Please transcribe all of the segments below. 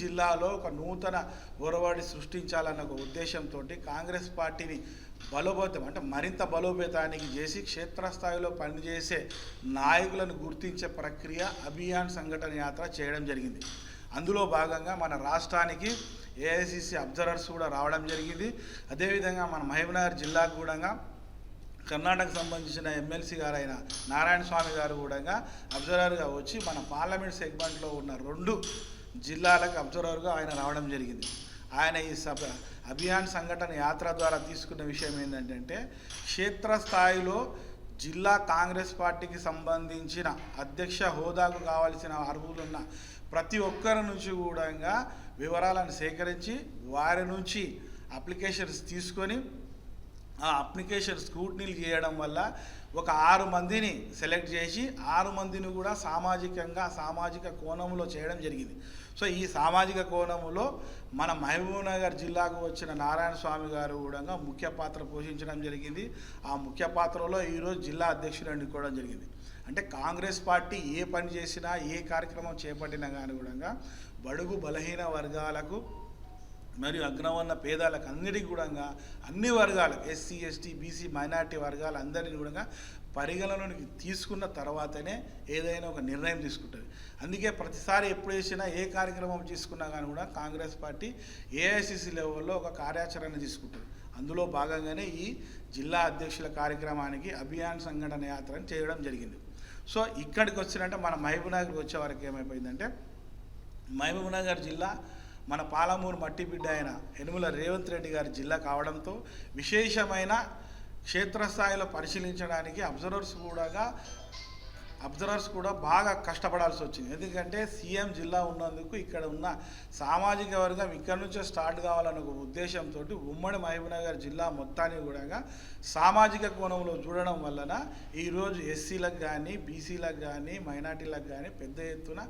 జిల్లాలో ఒక నూతన ఒరవడి సృష్టించాలన్న ఒక ఉద్దేశంతో కాంగ్రెస్ పార్టీని బలోపేతం అంటే మరింత బలోపేతానికి చేసి క్షేత్రస్థాయిలో పనిచేసే నాయకులను గుర్తించే ప్రక్రియ అభియాన్ సంఘటన యాత్ర చేయడం జరిగింది. అందులో భాగంగా మన రాష్ట్రానికి ఏఐసిసి అబ్జర్వర్స్ కూడా రావడం జరిగింది. అదేవిధంగా మన మహబూబ్నగర్ జిల్లాకు కూడా కర్ణాటక సంబంధించిన ఎమ్మెల్సీ గారు అయిన నారాయణ స్వామి గారు కూడా అబ్జర్వర్గా వచ్చి మన పార్లమెంట్ సెగ్మెంట్లో ఉన్న రెండు జిల్లాలకు అబ్జర్వర్గా ఆయన రావడం జరిగింది. ఆయన ఈ సభ అభియాన్ సంఘటన యాత్ర ద్వారా తీసుకున్న విషయం ఏంటంటే క్షేత్రస్థాయిలో జిల్లా కాంగ్రెస్ పార్టీకి సంబంధించిన అధ్యక్ష హోదాకు కావాల్సిన అర్హులున్న ప్రతి ఒక్కరి నుంచి కూడా వివరాలను సేకరించి వారి నుంచి అప్లికేషన్స్ తీసుకొని ఆ అప్లికేషన్ స్క్రూటినీలు చేయడం వల్ల ఒక ఆరు మందిని సెలెక్ట్ చేసి ఆరు మందిని కూడా సామాజికంగా సామాజిక కోణంలో చేయడం జరిగింది. సో ఈ సామాజిక కోణంలో మన మహబూబ్నగర్ జిల్లాకు వచ్చిన నారాయణ స్వామి గారు కూడా ముఖ్య పాత్ర పోషించడం జరిగింది. ఆ ముఖ్య పాత్రలో ఈరోజు జిల్లా అధ్యక్షుడు ఎన్నుకోవడం జరిగింది. అంటే కాంగ్రెస్ పార్టీ ఏ పని చేసినా ఏ కార్యక్రమం చేపట్టినా కానీ కూడా బడుగు బలహీన వర్గాలకు మరియు అగ్రవర్ణ పేదాలకు అన్నిటికీ కూడా అన్ని వర్గాలు ఎస్సీ ఎస్టీ బీసీ మైనార్టీ వర్గాలు అందరినీ కూడా పరిగణలోనికి తీసుకున్న తర్వాతనే ఏదైనా ఒక నిర్ణయం తీసుకుంటుంది. అందుకే ప్రతిసారి ఎప్పుడు వేసినా ఏ కార్యక్రమం తీసుకున్నా కానీ కూడా కాంగ్రెస్ పార్టీ ఏఐసిసి లెవెల్లో ఒక కార్యాచరణ తీసుకుంటుంది. అందులో భాగంగానే ఈ జిల్లా అధ్యక్షుల కార్యక్రమానికి అభియాన్ సంఘటన యాత్రను చేయడం జరిగింది. సో ఇక్కడికి వచ్చినట్టే మన మహబూబ్నగర్కి వచ్చే వరకు ఏమైపోయిందంటే మహబూబ్నగర్ జిల్లా మన పాలమూరు మట్టి బిడ్డ అయిన యనుమల రేవంత్ రెడ్డి గారి జిల్లా కావడంతో విశేషమైన క్షేత్రస్థాయిలో పరిశీలించడానికి అబ్జర్వర్స్ కూడా అబ్జర్వర్స్ కూడా బాగా కష్టపడాల్సి వచ్చింది. ఎందుకంటే సీఎం జిల్లా ఉన్నందుకు ఇక్కడ ఉన్న సామాజిక వర్గం ఇక్కడ నుంచే స్టార్ట్ కావాలన్న ఒక ఉద్దేశంతో ఉమ్మడి మహబూబ్నగర్ జిల్లా మొత్తాన్ని కూడా సామాజిక కోణంలో చూడడం వలన ఈరోజు ఎస్సీలకు కానీ బీసీలకు కానీ మైనార్టీలకు కానీ పెద్ద ఎత్తున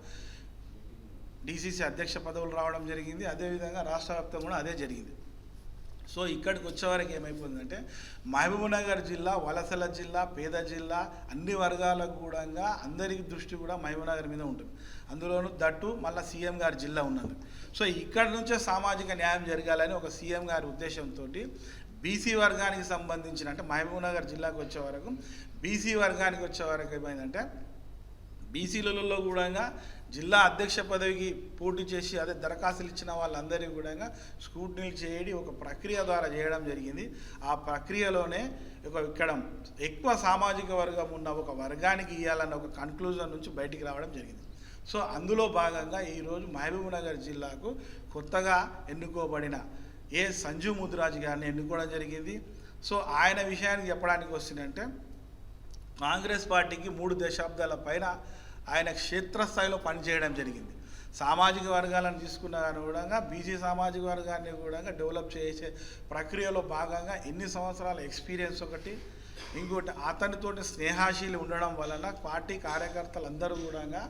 డీసీసీ అధ్యక్ష పదవులు రావడం జరిగింది. అదేవిధంగా రాష్ట్ర వ్యాప్తంగా కూడా అదే జరిగింది. సో ఇక్కడికి వచ్చేవరకు ఏమైపోయిందంటే మహబూబ్నగర్ జిల్లా వలసల జిల్లా పేద జిల్లా అన్ని వర్గాలకు కూడా అందరికి దృష్టి కూడా మహబూబ్నగర్ మీద ఉంటుంది. అందులోనూ దట్టు మళ్ళీ సీఎం గారి జిల్లా ఉన్నది. సో ఇక్కడ నుంచే సామాజిక న్యాయం జరగాలని ఒక సీఎం గారి ఉద్దేశంతో బీసీ వర్గానికి సంబంధించిన అంటే మహబూబ్నగర్ జిల్లాకు వచ్చే వరకు బీసీ వర్గానికి వచ్చే వరకు ఏమైందంటే బీసీలలో కూడా జిల్లా అధ్యక్ష పదవికి పోటీ చేసి అదే దరఖాస్తులు ఇచ్చిన వాళ్ళందరికీ కూడా స్క్రూటినీలు చేయడి ఒక ప్రక్రియ ద్వారా చేయడం జరిగింది. ఆ ప్రక్రియలోనే ఒక ఇక్కడ ఎక్కువ సామాజిక వర్గం ఉన్న ఒక వర్గానికి ఇవ్వాలన్న ఒక కన్క్లూజన్ నుంచి బయటికి రావడం జరిగింది. సో అందులో భాగంగా ఈరోజు మహబూబ్నగర్ జిల్లాకు కొత్తగా ఎన్నుకోబడిన ఏ సంజీవ్ ముద్రాజ్ గారిని ఎన్నుకోవడం జరిగింది. సో ఆయన విషయానికి చెప్పడానికి వస్తుందంటే కాంగ్రెస్ పార్టీకి మూడు దశాబ్దాల పైన ఆయన క్షేత్రస్థాయిలో పనిచేయడం జరిగింది. సామాజిక వర్గాలను తీసుకున్న కూడా బీజీ సామాజిక వర్గాన్ని కూడా డెవలప్ చేసే ప్రక్రియలో భాగంగా ఎన్ని సంవత్సరాల ఎక్స్పీరియన్స్ ఒకటి ఇంకోటి అతనితోటి స్నేహాశీలు ఉండడం వలన పార్టీ కార్యకర్తలు అందరూ కూడా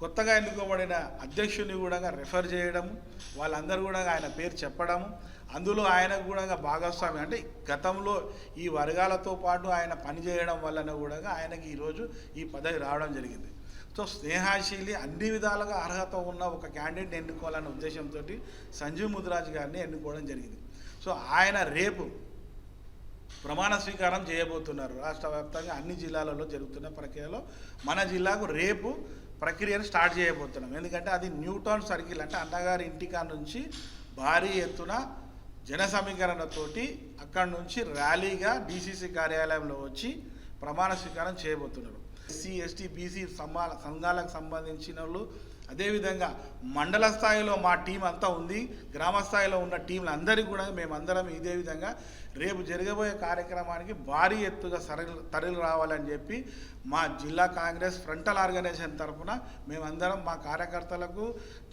కొత్తగా ఎన్నుకోబడిన అధ్యక్షుని కూడా రెఫర్ చేయడము వాళ్ళందరూ కూడా ఆయన పేరు చెప్పడము అందులో ఆయనకు కూడా భాగస్వామి. అంటే గతంలో ఈ వర్గాలతో పాటు ఆయన పనిచేయడం వలన కూడా ఆయనకి ఈరోజు ఈ పదవి రావడం జరిగింది. సో స్నేహాశీలి అన్ని విధాలుగా అర్హత ఉన్న ఒక క్యాండిడేట్ని ఎన్నుకోవాలనే ఉద్దేశంతో సంజీవ్ ముదిరాజ్ గారిని ఎన్నుకోవడం జరిగింది. సో ఆయన రేపు ప్రమాణ స్వీకారం చేయబోతున్నారు. రాష్ట్ర వ్యాప్తంగా అన్ని జిల్లాలలో జరుగుతున్న ప్రక్రియలో మన జిల్లాకు రేపు ప్రక్రియను స్టార్ట్ చేయబోతున్నాం. ఎందుకంటే అది న్యూటౌన్ సర్కిల్ అంటే అన్నగారి ఇంటికా నుంచి భారీ ఎత్తున జన సమీకరణతోటి అక్కడి నుంచి ర్యాలీగా డీసీసీ కార్యాలయంలో వచ్చి ప్రమాణ స్వీకారం చేయబోతున్నారు. ఎస్సీ ఎస్టీ బీసీ సంఘాల సంఘాలకు సంబంధించిన వాళ్ళు. అదేవిధంగా మండల స్థాయిలో మా టీం అంతా ఉంది. గ్రామ స్థాయిలో ఉన్న టీంలందరికీ కూడా మేమందరం ఇదే విధంగా రేపు జరగబోయే కార్యక్రమానికి భారీ ఎత్తుగా సరళ తరలి రావాలని చెప్పి మా జిల్లా కాంగ్రెస్ ఫ్రంటల్ ఆర్గనైజేషన్ తరఫున మేమందరం మా కార్యకర్తలకు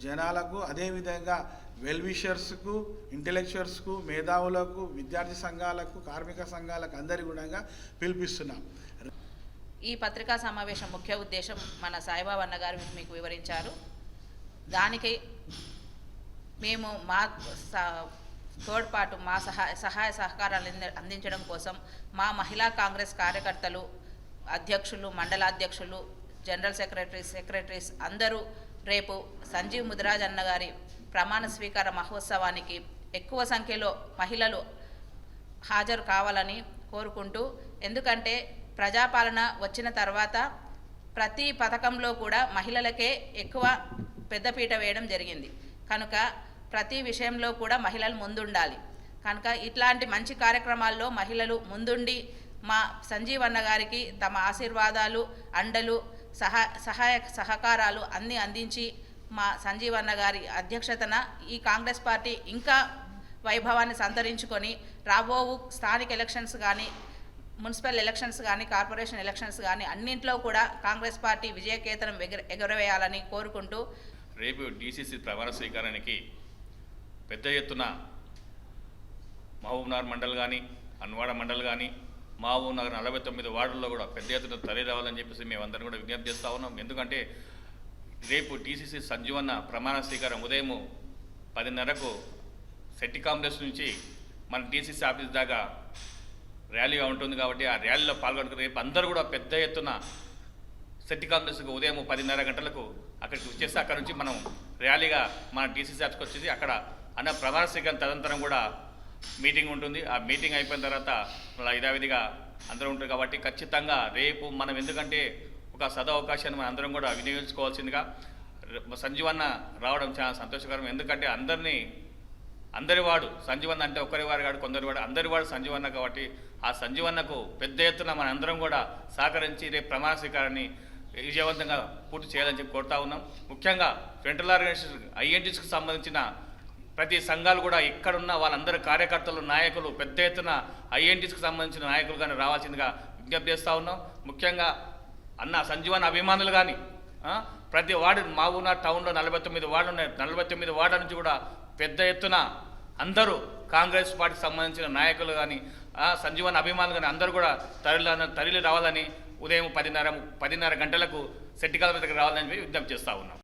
జనాలకు అదేవిధంగా వెల్విషర్స్కు ఇంటెలెక్చువల్స్కు మేధావులకు విద్యార్థి సంఘాలకు కార్మిక సంఘాలకు అందరి కూడా పిలిపిస్తున్నాం. ఈ పత్రికా సమావేశం ముఖ్య ఉద్దేశం మన సాయిబాబా అన్నగారు మీకు వివరించారు. దానికి మేము మా స- తోడ్పాటు మా సహాయ సహాయ సహకారాలు అంది- అందించడం కోసం మా మహిళా కాంగ్రెస్ కార్యకర్తలు అధ్యక్షులు మండలాధ్యక్షులు జనరల్ సెక్రటరీస్ సెక్రటరీస్ అందరూ రేపు సంజీవ్ ముదిరాజ్ అన్న గారి ప్రమాణ స్వీకార మహోత్సవానికి ఎక్కువ సంఖ్యలో మహిళలు హాజరు కావాలని కోరుకుంటూ ఎందుకంటే ప్రజాపాలన వచ్చిన తర్వాత ప్రతి పథకంలో కూడా మహిళలకే ఎక్కువ పెద్దపీట వేయడం జరిగింది. కనుక ప్రతి విషయంలో కూడా మహిళలు ముందుండాలి. కనుక ఇట్లాంటి మంచి కార్యక్రమాల్లో మహిళలు ముందుండి మా సంజీవ్ అన్న గారికి తమ ఆశీర్వాదాలు అండలు సహా సహాయ సహకారాలు అన్నీ అందించి మా సంజీవ్ అన్న గారి అధ్యక్షతన ఈ కాంగ్రెస్ పార్టీ ఇంకా వైభవాన్ని సంతరించుకొని రాబోవు స్థానిక ఎలక్షన్స్ కానీ మున్సిపల్ ఎలక్షన్స్ కానీ కార్పొరేషన్ ఎలక్షన్స్ కానీ అన్నింట్లో కూడా కాంగ్రెస్ పార్టీ విజయకేతనం ఎగర ఎగరవేయాలని కోరుకుంటూ రేపు డీసీసీ ప్రమాణ స్వీకారానికి పెద్ద ఎత్తున మహబూబ్నగర్ మండల్ కానీ అన్వాడ మండల్ కానీ మహబూబ్నగర్ నలభై తొమ్మిది వార్డుల్లో కూడా పెద్ద ఎత్తున తరలి రావాలని చెప్పేసి మేమందరం కూడా విజ్ఞప్తి చేస్తూ ఉన్నాం. ఎందుకంటే రేపు టీసీసీ సంజీవన్న ప్రమాణ స్వీకారం ఉదయం పదిన్నరకు సెట్టి కాంప్లెక్స్ నుంచి మన టీసీసీ ఆఫీస్ దాకా ర్యాలీగా ఉంటుంది కాబట్టి ఆ ర్యాలీలో పాల్గొనుకుని రేపు అందరూ కూడా పెద్ద ఎత్తున శెట్టి కాంప్లెక్స్కి ఉదయం పదిన్నర గంటలకు అక్కడికి వచ్చేసి అక్కడ నుంచి మనం ర్యాలీగా మన టీసీసీ ఆఫీస్కి వచ్చేసి అక్కడ అన్న ప్రమాణ స్వీకారం తదనంతరం కూడా మీటింగ్ ఉంటుంది. ఆ మీటింగ్ అయిపోయిన తర్వాత మళ్ళీ యథావిధిగా అందరూ ఉంటారు కాబట్టి ఖచ్చితంగా రేపు మనం ఎందుకంటే ఒక సదవకాశాన్ని మనం అందరం కూడా వినియోగించుకోవాల్సిందిగా సంజీవన్న రావడం చాలా సంతోషకరం. ఎందుకంటే అందరినీ అందరి వాడు సంజీవన్న అంటే ఒక్కరి కాడు కాదు కొందరి వాడు. అందరి వాడు సంజీవన్న కాబట్టి ఆ సంజీవన్నకు పెద్ద ఎత్తున మన అందరం కూడా సహకరించి రేపు ప్రమాణ స్వీకారాన్ని విజయవంతంగా పూర్తి చేయాలని చెప్పి కోరుతా ఉన్నాం. ముఖ్యంగా ఫ్రంటల్ ఆర్గనైజేషన్ ఐఎన్టీస్కి సంబంధించిన ప్రతి సంఘాలు కూడా ఇక్కడున్న వాళ్ళందరి కార్యకర్తలు నాయకులు పెద్ద ఎత్తున ఐఎన్టీస్కి సంబంధించిన నాయకులు కానీ రావాల్సిందిగా విజ్ఞప్తి చేస్తూ ఉన్నాం. ముఖ్యంగా అన్న సంజీవన్ అభిమానులు కానీ ప్రతి వార్డు మా ఊన టౌన్లో నలభై తొమ్మిది వార్డులు ఉన్నాయి. నలభై తొమ్మిది వార్డుల నుంచి కూడా పెద్ద ఎత్తున అందరూ కాంగ్రెస్ పార్టీకి సంబంధించిన నాయకులు కానీ సంజీవన్ అభిమానులు కానీ అందరూ కూడా తరలి తరలి రావాలని ఉదయం పదిన్నర పదిన్నర గంటలకు సెట్టికాల మీదకి రావాలని చెప్పి విజ్ఞప్తి చేస్తూ ఉన్నాం.